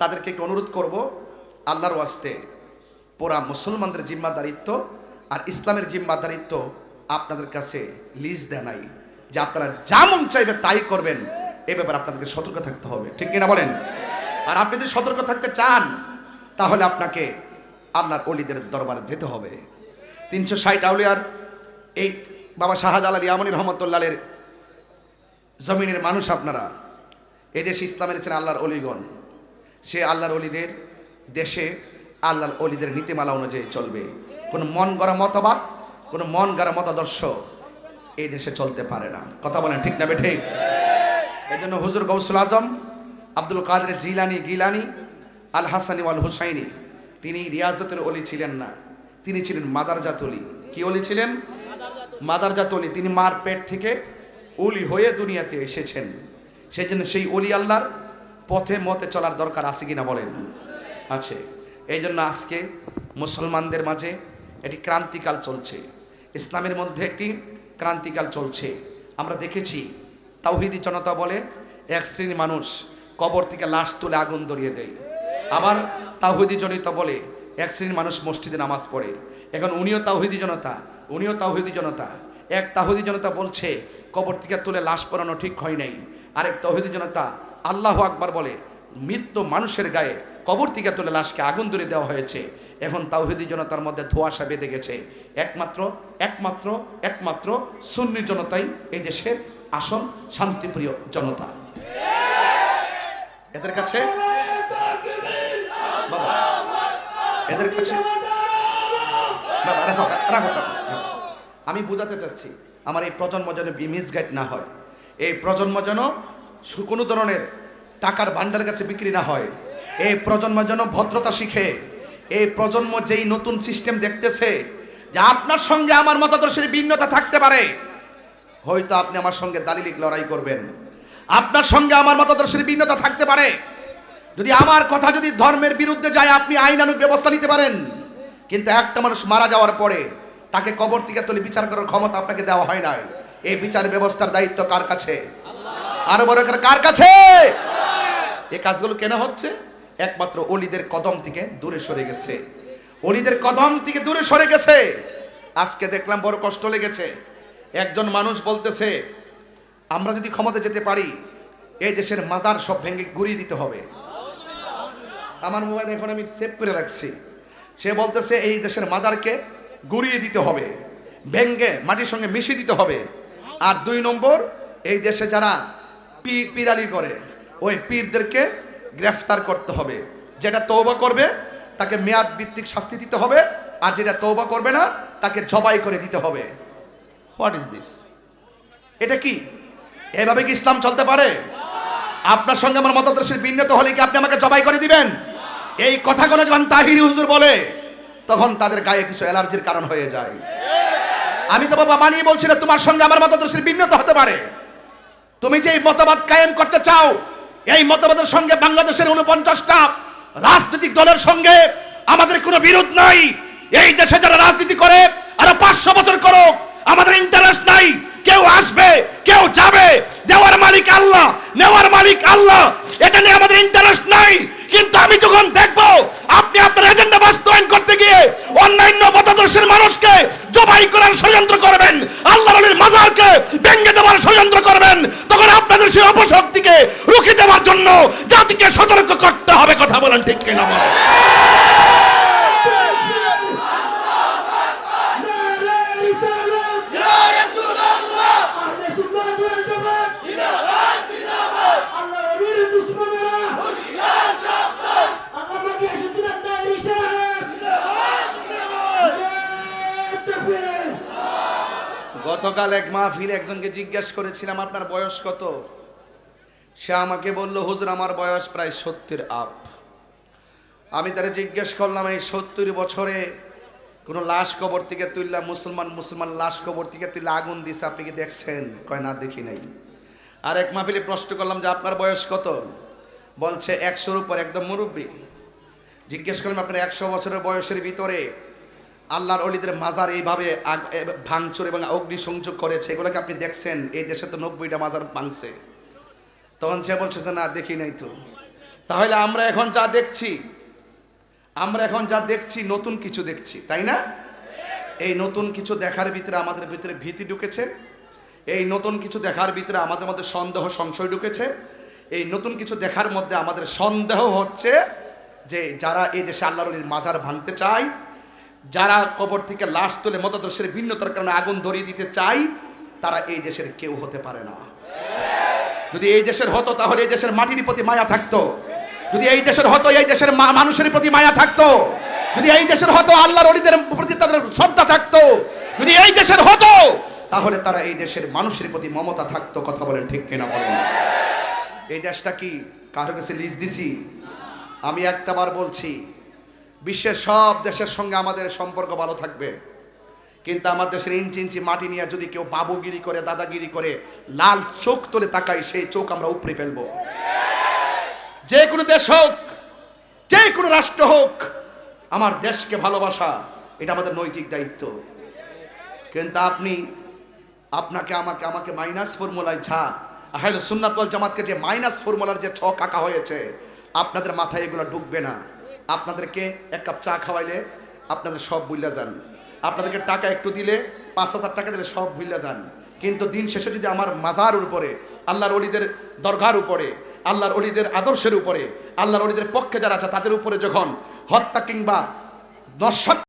তাদেরকে একটু অনুরোধ করব আল্লাহর ওয়াস্তে পুরা মুসলমানদের জিম্মাদারিত্ব আর ইসলামের জিম্মাদারিত্ব আপনাদের কাছে লিজ দেয় নাই। যে আপনারা যা মন চাইবে তাই করবেন, এ ব্যাপারে আপনাদেরকে সতর্ক থাকতে হবে। ঠিক কিনা বলেন? আর আপনি যদি সতর্ক থাকতে চান, তাহলে আপনাকে আল্লাহর অলিদের দরবারে যেতে হবে। তিনশো ষাট আউলিয়ার এই বাবা শাহজালাল ইয়ামনি রহমতুল্লাহের জমিনের মানুষ আপনারা। এদেশ ইসলামের ছেলে আল্লাহর অলিগণ সে আল্লাহর অলিদের দেশে আল্লাহর অলিদের নীতিমালা অনুযায়ী চলবে। কোনো মন গড়া মতবাদ, কোনো মন গড়া মতাদর্শ এই দেশে চলতে পারে না। কথা বলেন ঠিক না বেঠে? এই জন্য হুজুর গৌসুল আজম, আব্দুল কাদের জিলানি গিলানি, আল হাসানি ওয়াল হুসাইনি, তিনি রিয়াজতের অলি ছিলেন না, তিনি ছিলেন মাদারজাত অলি। কি অলি ছিলেন? মাদারজাত অলি। তিনি মার পেট থেকে অলি হয়ে দুনিয়াতে এসেছেন। সেই জন্য সেই অলি আল্লাহর পথে মতে চলার দরকার আছে কিনা বলেন? আছে। এই জন্য আজকে মুসলমানদের মাঝে একটি ক্রান্তিকাল চলছে। ইসলামের মধ্যে একটি ক্রান্তিকাল চলছে। আমরা দেখেছি, তাওহিদি জনতা বলে এক শ্রেণি মানুষ কবর থেকে লাশ তুলে আগুন ধরিয়ে দেয়। আবার তাওহিদি জনতা বলে এক শ্রেণির মানুষ মসজিদে নামাজ পড়ে। এখন উনিও তাওহিদি জনতা, উনিও তাওহিদি জনতা। এক তাহুদি জনতা বলছে, কবর থেকে তুলে লাশ পড়ানো ঠিক হয় নাই। আরেক তহিদি জনতা আল্লাহ আকবার বলে, মৃত্যু মানুষের গায়ে কবর থেকে তুলে লাশকে আগুন ধরে দেওয়া হয়েছে। এখন তাওহিদি জনতার মধ্যে ধোঁয়াশা বেঁধে গেছে। একমাত্র একমাত্র একমাত্র সুন্নি জনতাই এই দেশের আসল শান্তিপ্রিয় জনতা। এদের কাছে এদের কাছে। আমি বোঝাতে চাচ্ছি, আমার এই প্রজন্ম যেন মিসগাইড না হয়। এই প্রজন্ম যেন কোনো ধরনের টাকার ভান্ডার কাছে বিক্রি না হয়। এই প্রজন্ম যেন ভদ্রতা শিখে, এই প্রজন্ম যেই নতুন সিস্টেম দেখতেছে, যে আপনার সঙ্গে আমার মতাদর্শের ভিন্নতা থাকতে পারে। হয়তো আপনি আমার সঙ্গে দালিলিক লড়াই করবেন। আপনার সঙ্গে আমার মতাদর্শের ভিন্নতা থাকতে পারে। যদি আমার কথা যদি ধর্মের বিরুদ্ধে যায়, আপনি আইনানুক ব্যবস্থা নিতে পারেন। কিন্তু একটা মানুষ মারা যাওয়ার পরে তাকে কবর থেকে তুলে বিচার করার ক্ষমতা আপনাকে দেওয়া হয় নাই। এই বিচার ব্যবস্থার দায়িত্ব কার কাছে? আরও বড় করে কার কাছে? এই কাজগুলো কেন হচ্ছে? একমাত্র অলিদের কদম থেকে দূরে সরে গেছে। অলিদের কদম থেকে দূরে সরে গেছে। আজকে দেখলাম বড় কষ্ট লেগেছে। একজন মানুষ বলতেছে, আমরা যদি ক্ষমতা যেতে পারি, এই দেশের মাজার সব ভেঙে গুড়িয়ে দিতে হবে। আমার মোবাইল এখন আমি সেভ করে রাখছি। সে বলতেছে, এই দেশের মাজারকে গুড়িয়ে দিতে হবে ভেঙ্গে মাটির সঙ্গে মিশিয়ে দিতে হবে। আর দুই নম্বর, এই দেশে যারা পিরালি করে, ওই পীরদেরকে গ্রেফতার করতে হবে। যেটা তৌবা করবে, তাকে মেয়াদ ভিত্তিক শাস্তি দিতে হবে, আর যেটা তৌবা করবে না, তাকে জবাই করে দিতে হবে। হোয়াট ইজ দিস এটা কি? এভাবে কি ইসলাম চলতে পারে? আপনার সঙ্গে আমার মতাদর্শের ভিন্নতা হলে কি আপনি আমাকে জবাই করে দিবেন? এই কথাগুলো যখন তাহিরি হুজুর বলে, তখন তাদের গায়ে কিছু অ্যালার্জির কারণ হয়ে যায়। আমি তো বাবা মানিয়ে বলছি না, তোমার সঙ্গে আমার মতাদর্শের ভিন্নতা হতে পারে। তুমি যে মতবাদ কায়েম করতে চাও, এই মতবাদের সঙ্গে বাংলাদেশের উনপঞ্চাশটা রাজনৈতিক দলের সঙ্গে আমাদের কোনো বিরোধ নাই। এই দেশে যারা রাজনীতি করে, আরও পাঁচশো বছর করুক, আমাদের ইন্টারেস্ট নাই। কেউ আসবে, কেউ যাবে। দেওয়ার মালিক আল্লাহ, নেওয়ার মালিক আল্লাহ। এটা নিয়ে আমাদের ইন্টারেস্ট নাই। কিন্তু আমি যখন দেখব, আপনি আপনার এজেন্ডা বাস্তবায়ন করতে গিয়ে অন্যান্য মতাদর্শের মানুষকে জবাই করার ষড়যন্ত্র করবেন আল্লাহ মাজারকে ভেঙে দেওয়ার ষড়যন্ত্র সেই অপশক্তিকে রুখে দেওয়ার জন্য জাতিকে সতর্ক করতে হবে, কথা বলেন ঠিক কিনা বলেন? গতকাল এক মাহফিলে একজনকে জিজ্ঞেস করেছিলাম, আপনার বয়স কত? সে আমাকে বলল, হুজুর, আমার বয়স প্রায় সত্তর আপ। আমি তারা জিজ্ঞেস করলাম, এই সত্তর বছরে কোনো লাশ কবর থেকে তুললাম মুসলমান মুসলমান লাশ কবর থেকে তুললে আগুন দিছে, আপনি কি দেখছেন? কয়, না, দেখি নাই। আর এক মাহফিলে প্রশ্ন করলাম যে, আপনার বয়স কত? বলছে, একশোর উপর, একদম মুরব্বী। জিজ্ঞেস করলাম, আপনার একশো বছরের বয়সের ভিতরে আল্লাহর অলিদের মাজার এইভাবে ভাঙচুর এবং অগ্নিসংযোগ করেছে এগুলোকে আপনি দেখছেন? এই দেশে তো নব্বইটা মাজার ভাঙছে। তখন সে বলছে যে, না, দেখি নাই তো। তাহলে আমরা এখন যা দেখছি, আমরা এখন যা দেখছি, নতুন কিছু দেখছি, তাই না? এই নতুন কিছু দেখার ভিতরে আমাদের ভিতরে ভীতি ঢুকেছে, এই নতুন কিছু দেখার ভিতরে আমাদের মধ্যে সন্দেহ, সংশয় ঢুকেছে, এই নতুন কিছু দেখার মধ্যে আমাদের সন্দেহ হচ্ছে যে, যারা এই দেশে আল্লাহর মাজার ভাঙতে চায়, যারা কবর থেকে লাশ তুলে মতাদর্শের ভিন্নতার কারণে আগুন ধরিয়ে দিতে চায়, তারা এই দেশের কেউ হতে পারে না। যদি এই দেশের হতো, তাহলে এই দেশের মাটির প্রতি মায়া থাকতো। যদি এই দেশের হতো, এই দেশের মানুষের প্রতি মায়া থাকতো। যদি এই দেশের হতো, আল্লাহর অলিদের প্রতি তাদের শ্রদ্ধা থাকতো। যদি এই দেশের হতো, তাহলে তারা এই দেশের মানুষের প্রতি মমতা থাকতো। কথা বলেন ঠিক কিনা বলেন। এই দেশটা কি কারও কাছে লিজ দিছি? আমি একটা বার বলছি, বিশ্বের সব দেশের সঙ্গে আমাদের সম্পর্ক ভালো থাকবে। কিন্তু আমার দেশের ইঞ্চি ইঞ্চি মাটি নিয়ে যদি কেউ বাবুগিরি করে, দাদাগিরি করে, লাল চোখ তোলে তাকাই সেই চোখ আমরা উপরে ফেলব। যে কোনো দেশ হোক, যে কোনো রাষ্ট্র হোক, আমার দেশকে ভালোবাসা, এটা আমাদের নৈতিক দায়িত্ব। কিন্তু আপনি, আপনাকে আমাকে আমাকে মাইনাস ফর্মুলায় ছা আহলে সুন্নাতল জামাতকে যে মাইনাস ফর্মুলার যে ছক আঁকা হয়েছে, আপনাদের মাথায় এগুলো ঢুকবে না। আপনাদেরকে এক কাপ চা খাওয়াইলে আপনাদের সব ভুলে যান। আপনাদেরকে টাকা একটু দিলে, পাঁচ হাজার টাকা দিলে সব ভুলে যান। কিন্তু দিন শেষে যদি আমার মাজার উপরে, আল্লাহর অলিদের দরগার উপরে, আল্লাহর অলিদের আদর্শের উপরে, আল্লাহর অলিদের পক্ষে যারা আছে তাদের উপরে যখন হত্যা কিংবা নস্বাত